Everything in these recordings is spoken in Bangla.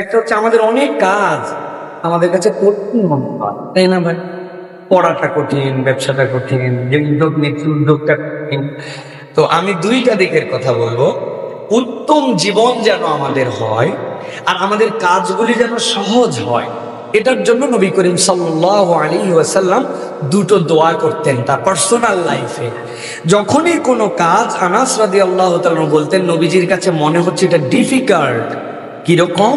একটা হচ্ছে আমাদের অনেক কাজ আমাদের কাছে কঠিন মনে হয়, তাই না ভাই? পড়াটা কঠিন, ব্যবসাটা কঠিন, যে উদ্যোগ নিচ্ছি, উদ্যোগটা কঠিন। তো আমি দুইটা দিকের কথা বলব। উত্তম জীবন যেন আমাদের হয় আর আমাদের কাজগুলি যেন সহজ হয়, এটার জন্য নবী করিম সাল্লাহ আলী ওয়াসাল্লাম দুটো দোয়া করতেন তার পার্সোনাল লাইফে যখনই কোনো কাজ আনাস রাদি আল্লাহ বলতেন, নবীজির কাছে মনে হচ্ছে এটা ডিফিকাল্ট কীরকম?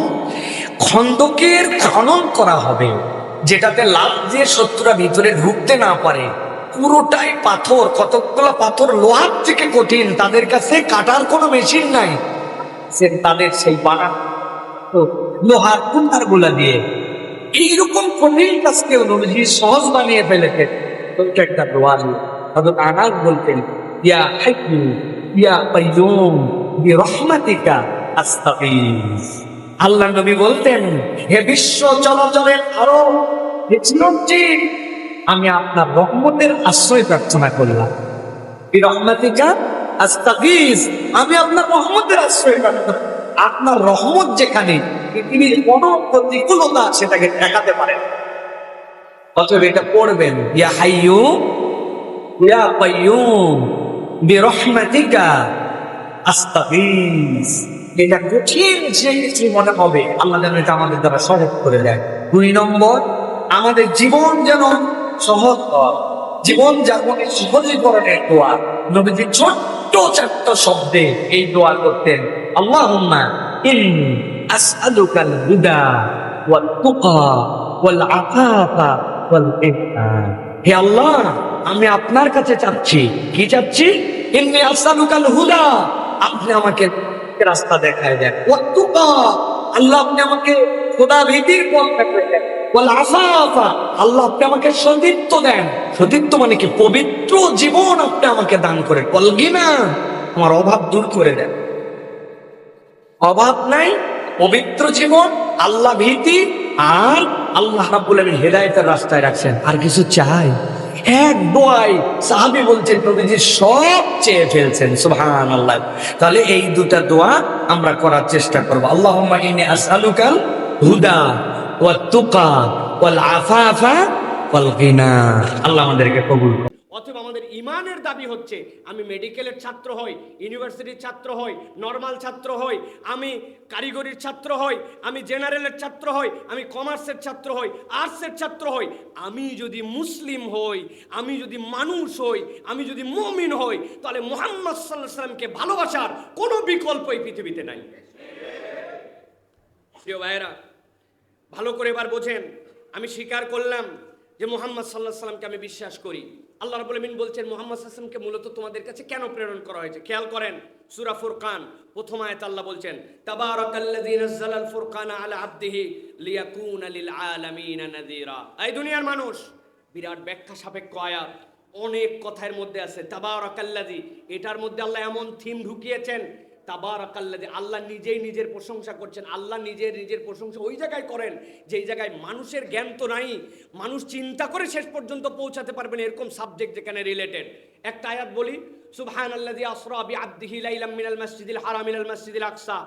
খন্দকের খনন করা হবে, যেটাতে লাভ দিয়ে শত্রুরা ভিতরে ঢুকতে না পারে। পুরোটাই পাথর কতগুলো পাথর লোহার থেকে কঠিন, তাদের কাছে কাটার কোনো মেশিন নাই। সে তাদের সেই বানা, তো লোহার কুন্ডারগুলা দিয়ে এইরকম কঠিন কাজকেও নবীজি সহজ বানিয়ে ফেলেছে। তো একটা দোয়া হযরত আনাস বলতেন, ইয়া হাইয়ু, ইয়া কাইয়ুম, বিরহমাতিকা আস্তাগীস আল্লাহ নবী বলতেন, হে বিশ্ব চলাচলের আরও আমি আপনার রহমতের আশ্রয় প্রার্থনা করলাম। আমি আপনার রহমতের আশ্রয় প্রার্থনা আপনার রহমত যেখানে, পৃথিবীর কোন প্রতিকূলতা সেটাকে ঠেকাতে পারে না। অতএব এটা পড়বেন, ইয়া হাইয়ু, ইয়া কাইয়ুম বিরহমাতিকা আস্তাগীস এটা কঠিন যে কিছু মনে হবে। আল্লাহ যেন এটা আমাদের দ্বারা সহজ করে দেয় দুই নম্বর, আমাদের জীবন যেন সহজ হয়। জীবন যাপনের সহজীকরণের দোয়া। নবীজি ছোট্ট ছোট্ট শব্দে এই দোয়া করতেন, আল্লাহুম্মা ইন্নী আসআলুকাল হুদা ওয়াল তুকা ওয়াল আফাফা ওয়াল ইহসান হে আল্লাহ, আমি আপনার কাছে চাচ্ছি। কি চাচ্ছি? ইন্নী আসআলুকাল হুদা আপনি আমাকে রাস্তা দেখায় দেন। আল্লাহ আপনি আমাকে খোদা ভীতির দেন। আল্লাহ আপনি আমাকে সতীত্ব দেন। সতীত্ব মানে কি? পবিত্র জীবন আপনি আমাকে দান করেন। কলগিনা আমার অভাব দূর করে দেন। অভাব নাই, পবিত্র জীবন, আল্লাহ ভীতি, আর আল্লাহ রাব্বুল আলামিন হেদায়েতের রাস্তায় রাখছেন। আর কিছু চাই? এক দোয়াই সাহাবি বলছেন, নবীজি সব চেয়ে ফেলছেন সুহান আল্লাহ তাহলে এই দুটা দোয়া আমরা করার চেষ্টা করব। আল্লাহ আসালুকাল হুদা ও তুকা ওয়াল আফা ওয়াল গিনা। আল্লাহ আমাদেরকে কবুল ইমানের দাবি হচ্ছে, আমি মেডিকেলের ছাত্র হই, ইউনিভার্সিটির ছাত্র হই, নর্মাল ছাত্র হই, আমি কারিগরির ছাত্র হই, আমি জেনারেলের ছাত্র হই, আমি কমার্সের ছাত্র হই, আর্টসের ছাত্র হই, আমি যদি মুসলিম হই, আমি যদি মানুষ হই, আমি যদি মমিন হই, তাহলে মোহাম্মদ সাল্লাহ সাল্লামকে ভালোবাসার কোনো বিকল্প এই পৃথিবীতে নাই। প্রিয় ভাইয়েরা, ভালো করে এবার বোঝেন, আমি স্বীকার করলাম যে মোহাম্মদ সাল্লাহ সাল্লামকে আমি বিশ্বাস করি। আল্লাহ রাবুল আমিন বলছেন, মোহাম্মদ সাল্লামকে মূলত তোমাদের কাছে কেন প্রেরণ করা হয়েছে? খেয়াল করেন, সুরা ফুরকান, প্রথম আয়াত আল্লাহ বলছেন, তাবারাকাল্লাযী নাযালাল ফুরকানা আলা আবদিহি লিয়াকুনা লিল আলামিনা নাযীরা। এই দুনিয়ার মানুষ, বিরাট ব্যাখ্যা সাপেক্ষ আয়াত, অনেক কথার মধ্যে আছে, তাবারাকাল্লাযী, এটার মধ্যে আল্লাহ এমন থিম ঢুকিয়েছেন তাবারাকাল্লাযী, আল্লাহ নিজেই নিজের প্রশংসা করছেন, আল্লাহ নিজের নিজের প্রশংসা ওই জায়গায় করেন, যেই জায়গায় মানুষের জ্ঞান তো নাই, মানুষ চিন্তা করে শেষ পর্যন্ত পৌঁছাতে পারবেন এরকম সাবজেক্ট যেখানে রিলেটেড একটা আয়াত বলি সুবহান আল্লাযী আসরা বিআবদিহি লাইলাম মিনাল মাসজিদিল হারাম ইলাল মাসজিদিল আকসা।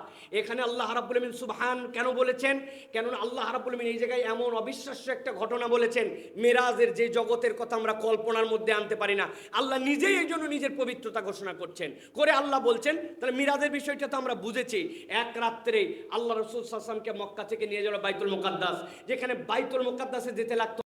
এখানে আল্লাহ রাব্বুল সুবহান কেন বলেছেন? কেন আল্লাহ রাব্বুল এই জায়গায় এমন অবিশ্বাস্য একটা ঘটনা বলেছেন, মেরাজের যে জগতের কথা আমরা কল্পনার মধ্যে আনতে পারি না। আল্লাহ নিজেই এই জন্য নিজের পবিত্রতা ঘোষণা করছেন। করে আল্লাহ বলছেন, তাহলে মিরাজের বিষয়টা তো আমরা বুঝেছি। এক রাত্রে আল্লাহ রসুল সাল্লামকে মক্কা থেকে নিয়ে যাওয়া বাইতুল মোকাদ্দাস। যেখানে বাইতুল মোকাদ্দাসে যেতে লাগতো